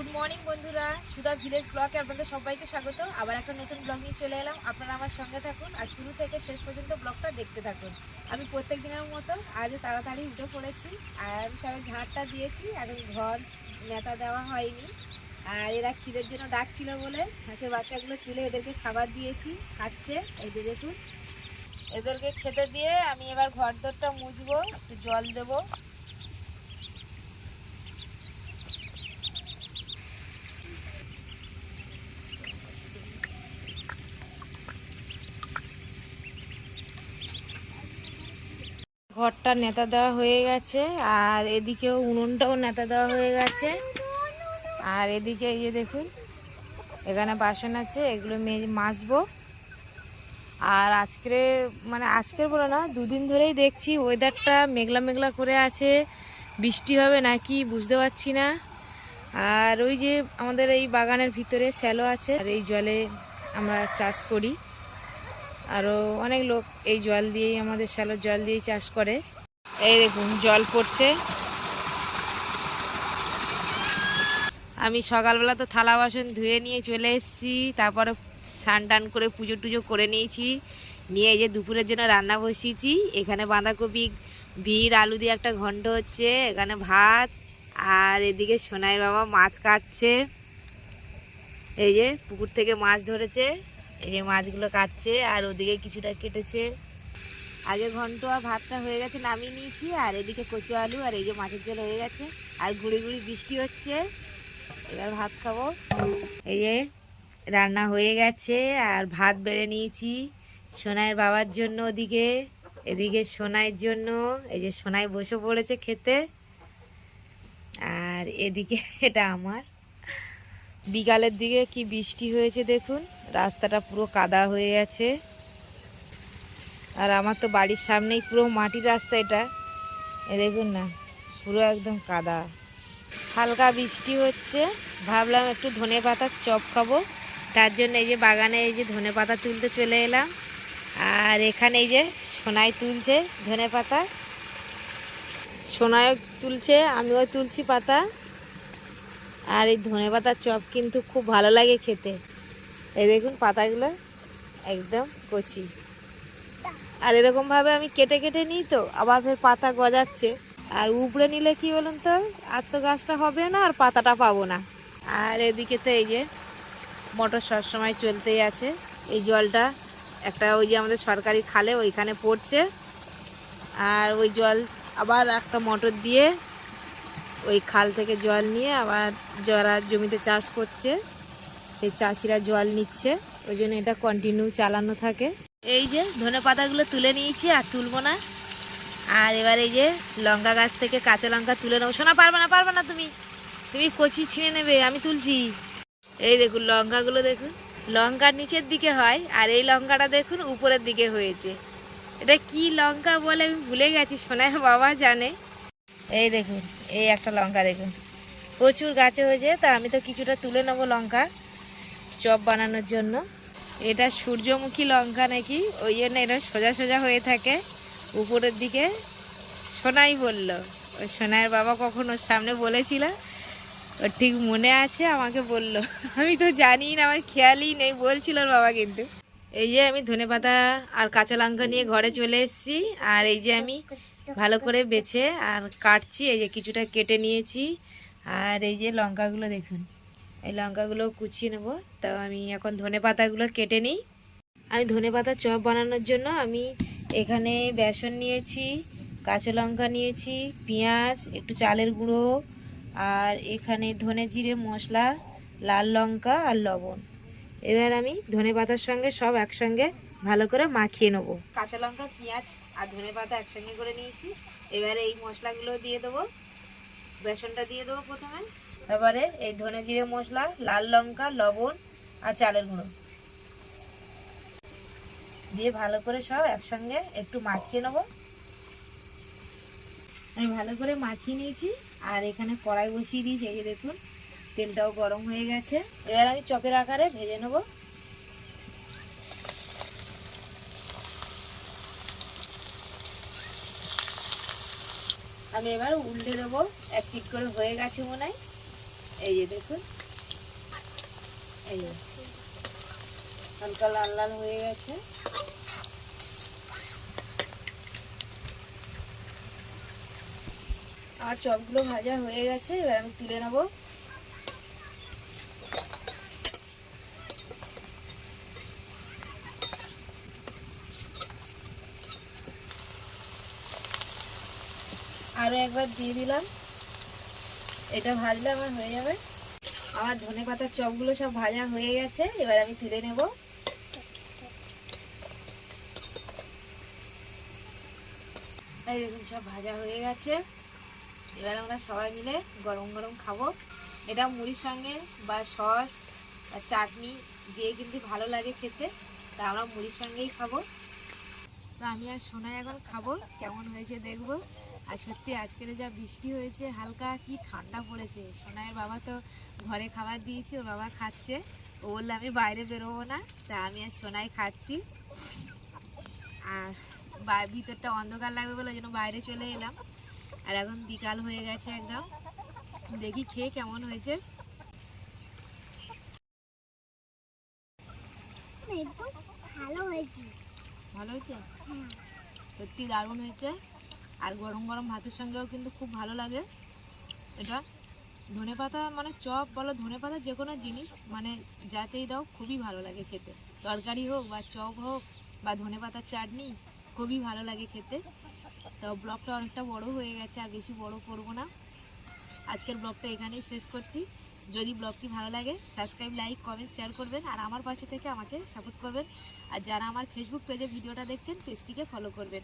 Good morning বন্ধুরা। সুধা village ব্লগে আপনাদের সবাইকে স্বাগত। আবার একটা নতুন ব্লগ নিয়ে চলে এলাম। আপনারা আমার সঙ্গে থাকুন আর শুরু থেকে শেষ পর্যন্ত ব্লগটা দেখতে থাকুন। আমি প্রত্যেক দিনের মতো আজও তাড়াতাড়ি উঠে পড়েছি আর আমি সবাই ঝাড়টা দিয়েছি, এখন ঘর নেতা দেওয়া হয়নি। আর এরা খিদের জন্য ডাকছিল বলে হাঁসের বাচ্চাগুলো তুলে এদেরকে খাবার দিয়েছি, খাচ্ছে। এই দেখুন, এদেরকে খেতে দিয়ে আমি এবার ঘর দরটা মুছবো, একটু জল দেবো। ঘরটা নেতা দেওয়া হয়ে গেছে, আর এদিকেও উনুনটাও নেতা দেওয়া হয়ে গেছে। আর এদিকে ইয়ে দেখুন, এখানে বাসন আছে, এগুলো মাজবো। আর আজকে মানে আজকের বলে না, দুদিন ধরেই দেখছি ওয়েদারটা মেঘলা মেঘলা করে আছে। বৃষ্টি হবে নাকি বুঝতে পারছি না। আর ওই যে আমাদের এই বাগানের ভিতরে শ্যালো আছে, আর এই জলে আমরা চাষ করি। আরও অনেক লোক এই জল দিয়েই, আমাদের শ্যালোর জল দিয়েই চাষ করে। এই দেখুন, জল পড়ছে। আমি সকালবেলা তো থালা বাসন ধুয়ে নিয়ে চলে এসেছি, তারপরে স্নান টান করে পুজো টুজো করে নিয়েছি। নিয়ে যে দুপুরের জন্য রান্না বসিয়েছি। এখানে বাঁধাকপি ভিড় আলু দিয়ে একটা ঘন্ট হচ্ছে, এখানে ভাত, আর এদিকে সোনাই বাবা মাছ কাটছে। এই যে পুকুর থেকে মাছ ধরেছে। এই যে মাছগুলো কাটছে, আর ওদিকে কিছুটা কেটেছে। আগে ঘন্ট আর ভাতটা হয়ে গেছে, নামিয়ে নিয়েছি, আর এদিকে কচু আলু আর এই যে মাছের ঝোল হয়ে গেছে, আর গুড়ি গুড়ি বৃষ্টি হচ্ছে। এবার ভাত খাব। এই যে রান্না হয়ে গেছে, আর ভাত বেড়ে নিয়েছি সোনাইয়ের বাবার জন্য ওদিকে। এদিকে সোনাইয়ের জন্য, এই যে সোনাই বসে পড়েছে খেতে। আর এদিকে এটা আমার। বিকালের দিকে কি বৃষ্টি হয়েছে দেখুন? রাস্তাটা পুরো কাদা হয়ে গেছে। আর আমার তো বাড়ির সামনেই পুরো মাটির রাস্তা এটা। এ দেখুন না, পুরো একদম কাদা। হালকা বৃষ্টি হচ্ছে। ভাবলাম একটু ধনে পাতার চপ খাব। তার জন্য এই যে বাগানে এই যে ধনে পাতা তুলতে চলে এলাম। আর এখানে এই যে সোনাই তুলছে ধনে পাতা। সোনাইও তুলছে, আমিও তুলছি পাতা। আর এই ধনে পাতার চপ কিন্তু খুব ভালো লাগে খেতে। এই দেখুন পাতাগুলো একদম কচি। আর এরকমভাবে আমি কেটে কেটে নিই তো, আবার ফের পাতা গজাচ্ছে। আর উপড়ে নিলে কি বলুন তো, আর তো গাছটা হবে না, আর পাতাটা পাবো না। আর এদিকে তো এই যে মোটর সবসময় চলতেই আছে। এই জলটা একটা ওই যে আমাদের সরকারি খালে ওইখানে পড়ছে। আর ওই জল আবার একটা মোটর দিয়ে ওই খাল থেকে জল নিয়ে আবার যারা জমিতে চাষ করছে, সেই চাষিরা জল নিচ্ছে। ওই জন্য এটা কন্টিনিউ চালানো থাকে। এই যে ধনে পাতাগুলো তুলে নিয়েছি আর তুলবো না। আর এবার এই যে লঙ্কা গাছ থেকে কাঁচা লঙ্কা তুলে নেব। শোনা পারবে না পারবে না তুমি। তুমি কচি ছিঁড়ে নেবে, আমি তুলছি। এই দেখুন লঙ্কাগুলো দেখুন। লঙ্কার নিচের দিকে হয় আর এই লঙ্কাটা দেখুন উপরের দিকে হয়েছে। এটা কি লঙ্কা বলে আমি ভুলে গেছি সোনায় বাবা জানে। এই দেখুন, এই একটা লঙ্কা দেখুন। প্রচুর গাছে হয়েছে, তা আমি তো কিছুটা তুলে নেব লঙ্কা চপ বানানোর জন্য। এটা সূর্যমুখী লঙ্কা নাকি? ওই জন্য এটা সোজা সোজা হয়ে থাকে উপরের দিকে। সোনাই বলল, ওই সোনাইয়ের বাবা কখন ওর সামনে বলেছিল? ওর ঠিক মনে আছে, আমাকে বলল। আমি তো জানি না, আমার খেয়ালই নেই, বলছিল ওর বাবা কিন্তু। এই যে আমি ধনেপাতা আর কাঁচা লঙ্কা নিয়ে ঘরে চলে এসেছি, আর এই যে আমি ভালো করে বেছে আর কাটছি, এই যে কিছুটা কেটে নিয়েছি। আর এই যে লঙ্কাগুলো দেখুন, এই লঙ্কাগুলো কুচিয়ে নেব। তো আমি এখন ধনে পাতাগুলো কেটে নিই। আমি ধনে পাতা চপ বানানোর জন্য আমি এখানে বেসন নিয়েছি, কাঁচা লঙ্কা নিয়েছি, পেঁয়াজ, একটু চালের গুঁড়ো, আর এখানে ধনে জিরে মশলা, লাল লঙ্কা আর লবণ। এবার আমি ধনে পাতার সঙ্গে সব একসঙ্গে ভালো করে মাখিয়ে নেব। কাঁচা লঙ্কা, পেঁয়াজ আর ধনে পাতা একসঙ্গে করে নিয়েছি। এবারে এই মশলাগুলো দিয়ে দেবো। বেসনটা দিয়ে দেবো প্রথমে। এবারে এই ধনে জিরে মশলা, লাল লঙ্কা, লবণ আর চালের গুঁড়ো। দিয়ে ভালো করে সব একসঙ্গে একটু মাখিয়ে নেব। আমি ভালো করে মাখিয়ে নিয়েছি। আর এখানে কড়াই বসিয়ে দিয়েছি। এই যে দেখুন, তেলটাও গরম হয়ে গেছে। এবার আমি চপের আকারে ভেজে নেব। আমি এবার উল্টে দেবো। এক ঠিক করে হয়ে গেছে মনে হয়। এই যে দেখুন। এই হালকা লাল লাল হয়ে গেছে। আর চপগুলো ভাজা হয়ে গেছে, এবার আমি তুলে নেব। আরও একবার দিয়ে দিলাম। এটা ভাজলে আমার হয়ে যাবে। আমার ধনে পাতার চপগুলো সব ভাজা হয়ে গেছে, এবার আমি তুলে নেব। দেখুন, সব ভাজা হয়ে গেছে। এবার আমরা সবাই মিলে গরম গরম খাব। এটা মুড়ির সঙ্গে বা সস বা চাটনি দিয়ে কিন্তু ভালো লাগে খেতে। তা আমরা মুড়ির সঙ্গেই খাব। তো আমি আর সোনাই এখন খাব। কেমন হয়েছে দেখব। আর সত্যি আজকের যা বৃষ্টি হয়েছে হালকা কি ঠান্ডা পড়েছে। সোনাইয়ের বাবা তো ঘরে খাবার দিয়েছি ওর বাবা খাচ্ছে। ও বলল আমি বাইরে বেরোবো না। তা আমি আর সোনাই খাচ্ছি। আর ভিতরটা অন্ধকার লাগবে বলে ওই জন্য বাইরে চলে এলাম। আর এখন বিকাল হয়ে গেছে একদম। দেখি খেয়ে কেমন হয়েছে। ভালো হয়েছে। ভালো হয়েছে? হ্যাঁ। সত্যি দারুণ হয়েছে। আর গরম গরম ভাতের সঙ্গেও কিন্তু খুব ভালো লাগে। এটা ধনে পাতা মানে চপ বলো, ধনে পাতা যে কোনো জিনিস মানে যাতেই দাও খুবই ভালো লাগে খেতে। তরকারি হোক বা চপ হোক বা ধনে পাতার চাটনি খুবই ভালো লাগে খেতে। তো ব্লগটা অনেকটা বড় হয়ে গেছে, আর বেশি বড় করব না। আজকের ব্লগটা এখানেই শেষ করছি। যদি ব্লগটি ভালো লাগে সাবস্ক্রাইব লাইক কমেন্ট শেয়ার করবেন আর আমার পাশে থেকে আমাকে সাপোর্ট করবেন। আর যারা আমার ফেসবুক পেজে ভিডিওটা দেখছেন পেজটিকে ফলো করবেন।